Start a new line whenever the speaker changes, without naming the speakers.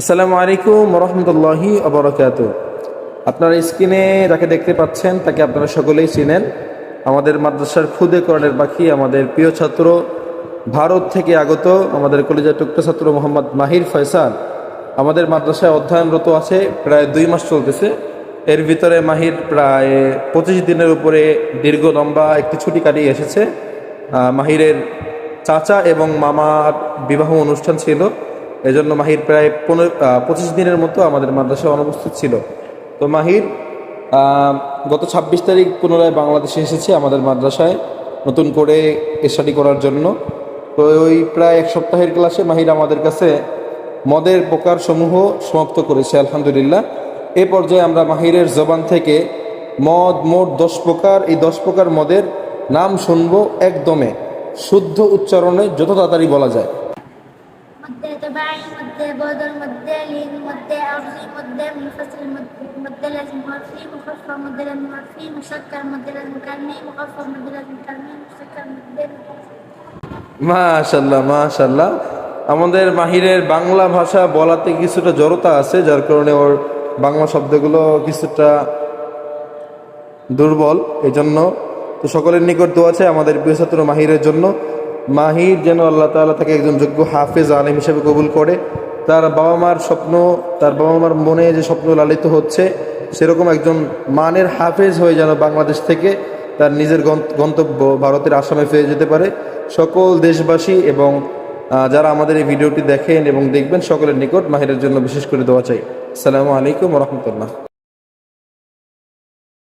আসসালামু আলাইকুম রহমতুল্লাহি অবরকাত আপনারা স্ক্রিনে যাকে দেখতে পাচ্ছেন, তাকে আপনারা সকলেই চিনেন। আমাদের মাদ্রাসার খুদে করণের পাখি, আমাদের প্রিয় ছাত্র, ভারত থেকে আগত আমাদের কলেজের টুকটা ছাত্র মোহাম্মদ মাহির ফয়সাল। আমাদের মাদ্রাসায় অধ্যয়নরত আছে, প্রায় দুই মাস চলতেছে। এর ভিতরে মাহির প্রায় পঁচিশ দিনের উপরে দীর্ঘ লম্বা একটি ছুটি কাটিয়ে এসেছে। মাহিরের চাচা এবং মামার বিবাহ অনুষ্ঠান ছিল। এজন্য মাহির প্রায় পনেরো পঁচিশ দিনের মতো আমাদের মাদ্রাসায় অনুপস্থিত ছিল। তো মাহির গত ছাব্বিশ তারিখ পুনরায় বাংলাদেশে এসেছে আমাদের মাদ্রাসায় নতুন করে স্টাডি করার জন্য। তো ওই প্রায় এক সপ্তাহের ক্লাসে মাহির আমাদের কাছে মদের প্রকার সমূহ সমাপ্ত করেছে, আলহামদুলিল্লাহ। এ পর্যায়ে আমরা মাহিরের জবান থেকে মদ মোট দশ প্রকার, এই দশ প্রকার মদের নাম শুনব একদমে। শুদ্ধ উচ্চারণে যত তাড়াতাড়ি বলা যায়।
তবাই মধ্যে বদল মধ্যে লিন মধ্যে আরজি মধ্যে মুনফসিল মধ্যে লাজিম মারফি মুখাফফা মধ্যে লাজিম মারফি মুশাক্কার মধ্যে লাজিম কালমি মুখাফফা মধ্যে লাজিম কালমি মুশাক্কার মধ্যে
মাশাল্লাহ মাশাল্লাহ আমাদের মাহিরের বাংলা ভাষা বলাতে কিছুটা জড়তা আছে, যার কারণে ওর বাংলা শব্দগুলো কিছুটা দুর্বল এই জন্য তো সকলের নিকট দোয়া আছে আমাদের ছাত্র মাহিরের জন্য। মাহির যেন আল্লাহ তাআলা তাকে একজন যোগ্য হাফেজ আলেম হিসেবে কবুল করে। তার বাবা মার স্বপ্ন, তার বাবা মার মনে যে স্বপ্ন লালিত হচ্ছে, সেরকম একজন মানের হাফেজ হয়ে যেন বাংলাদেশ থেকে তার নিজের গন্তব্য ভারতের আসামে ফিরে যেতে পারে। সকল দেশবাসী এবং যারা আমাদের এই ভিডিওটি দেখেন এবং দেখবেন, সকলের নিকট মাহিরের জন্য বিশেষ করে দেওয়া চাই। আসসালামু আলাইকুম রহমতুল্লাহ।